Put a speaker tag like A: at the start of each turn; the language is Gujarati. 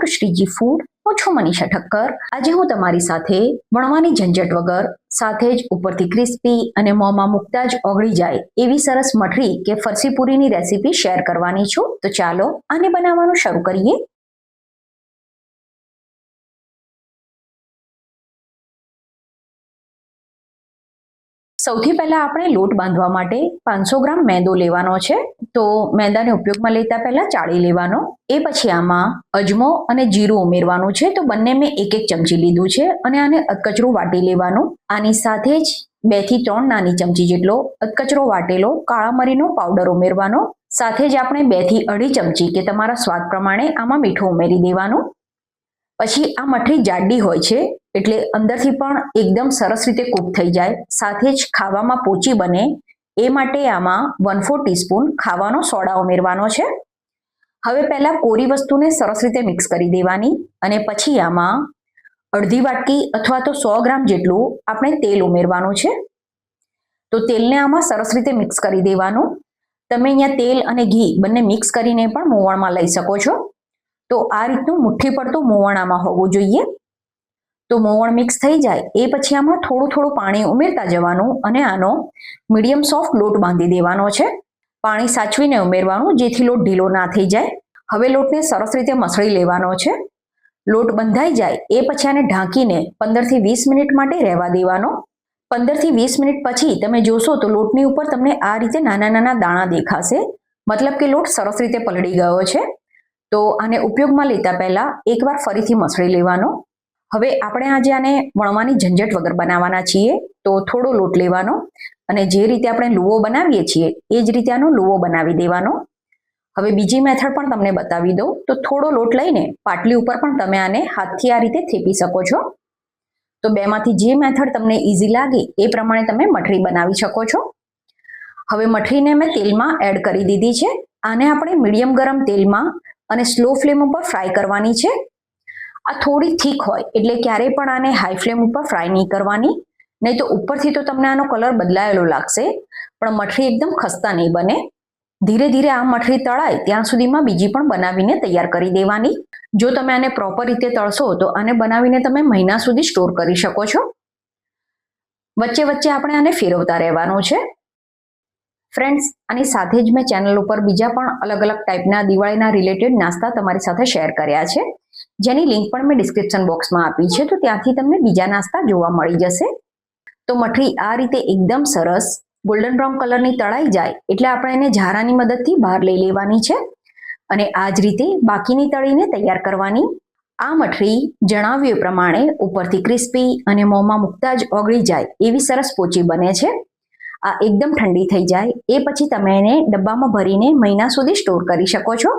A: ટુ શ્રીજી ફૂડ હું છું મનીષા ઠક્કર. આજે હું તમારી સાથે વણવાની ઝંઝટ વગર, સાથે જ ઉપરથી ક્રિસ્પી અને મોંમાં મૂકતા જ ઓગળી જાય એવી સરસ મઠરી કે ફરસી પૂરીની રેસીપી શેર કરવાની છું. તો ચાલો આને બનાવવાનું શરૂ કરીએ. સૌથી પહેલા આપણે લોટ બાંધવા માટે પાંચસો ગ્રામ મેંદો લેવાનો છે. તો મેંદાને ઉપયોગમાં લેતા પહેલા ચાળી લેવાનો. એ પછી આમાં અજમો અને જીરું ઉમેરવાનું છે. તો બંને મેં એક એક ચમચી લીધું છે અને આને અધકચરું વાટી લેવાનું. આની સાથે જ બેથી ત્રણ નાની ચમચી જેટલો અધકચરો વાટેલો કાળા મરીનો પાવડર ઉમેરવાનો. સાથે જ આપણે બેથી અઢી ચમચી કે તમારા સ્વાદ પ્રમાણે આમાં મીઠું ઉમેરી દેવાનું. પછી આ મઠરી જાડી હોય છે. એટલે અંદરથી પણ એકદમ સરસ રીતે કૂક થઈ જાય. સાથે જ ખાવામાં પોચી બને. એ માટે આમાં વન ફોર ટીસ્પૂન ખાવાનો સોડા ઉમેરવાનો છે. હવે પહેલા કોરી વસ્તુને સરસ રીતે મિક્સ કરી દેવાની અને પછી આમાં અડધી વાટકી અથવા તો સો ગ્રામ જેટલું આપણે તેલ ઉમેરવાનું છે. તો તેલને આમાં સરસ રીતે મિક્સ કરી દેવાનું. તમે અહીંયા તેલ અને ઘી બંને મિક્સ કરીને પણ મોવણમાં લઈ શકો છો. તો આ રીતનું મુઠ્ઠી પડતું મોવણ આમાં હોવું જોઈએ. તો મોવણ મિક્સ થઈ જાય. એ પછી આમાં થોડું થોડું પાણી ઉમેરતા જવાનું અને આનો મીડિયમ સોફ્ટ લોટ બાંધી દેવાનો છે. પાણી સાચવીને ઉમેરવાનું, જેથી લોટ ઢીલો ના થઈ જાય. હવે લોટને સરસ રીતે મસળી લેવાનો છે. લોટ બંધાઈ જાય, એ પછી આને ઢાંકીને પંદરથી વીસ મિનિટ માટે રહેવા દેવાનો. પંદરથી વીસ મિનિટ પછી તમે જોશો તો લોટની ઉપર તમને આ રીતે નાના નાના દાણા દેખાશે. મતલબ કે લોટ સરસ રીતે પલળી ગયો છે. તો આને ઉપયોગમાં લેતા પહેલા એકવાર ફરીથી મસળી લેવાનો. હવે આપણે આજે આને વણવાની ઝંઝટ વગર બનાવવાના છીએ, તો થોડો લોટ લેવાનો અને જે રીતે આપણે લુવો બનાવીએ છીએ, એ જ રીતે આનો લુવો બનાવી દેવાનો. હવે બીજી મેથડ પણ તમને બતાવી દઉં, તો થોડો લોટ લઈને પાટલી ઉપર પણ તમે આને હાથથી આ રીતે થેપી શકો છો. તો બેમાંથી જે મેથડ તમને ઇઝી લાગે, એ પ્રમાણે તમે મઠરી બનાવી શકો છો. હવે મઠરીને મેં તેલમાં એડ કરી દીધી છે. આને આપણે મીડિયમ ગરમ તેલમાં અને સ્લો ફ્લેમ ઉપર ફ્રાય કરવાની છે. આ થોડી થીક હોય, એટલે ક્યારેય પણ આને હાઈ ફ્લેમ ઉપર ફ્રાય નહીં કરવાની. નહીં તો ઉપરથી તો તમને આનો કલર બદલાયેલો લાગશે, પણ મઠરી એકદમ ખસ્તા નહીં બને. ધીરે ધીરે આ મઠરી તળાય, ત્યાં સુધીમાં બીજી પણ બનાવીને તૈયાર કરી દેવાની. જો તમે આને પ્રોપર રીતે તળશો, તો આને બનાવીને તમે મહિના સુધી સ્ટોર કરી શકો છો. વચ્ચે વચ્ચે આપણે આને ફેરવતા રહેવાનું છે. ફ્રેન્ડ્સ આની સાથે જ મેં ચેનલ ઉપર બીજા પણ અલગ અલગ ટાઈપના દિવાળીના રિલેટેડ નાસ્તા તમારી સાથે શેર કર્યા છે. જેની લિંક પણ મેં ડિસ્ક્રિપ્શન બોક્સમાં આપી છે, તો ત્યાંથી તમને બીજા નાસ્તા જોવા મળી જશે. તો મઠરી આ રીતે એકદમ સરસ ગોલ્ડન બ્રાઉન કલરની તળાઈ જાય, એટલે આપણે એને ઝારાની મદદથી બહાર લઈ લેવાની છે. અને આ જ રીતે બાકીની તળીને તૈયાર કરવાની આ મઠરી જણાવ્યું પ્રમાણે ઉપરથી ક્રિસ્પી અને મોંમાં મૂકતા જ ઓગળી જાય, એવી સરસ પોચી બને છે. આ એકદમ ઠંડી થઈ જાય, એ પછી તમે એને ડબ્બામાં ભરીને મહિના સુધી સ્ટોર કરી શકો છો.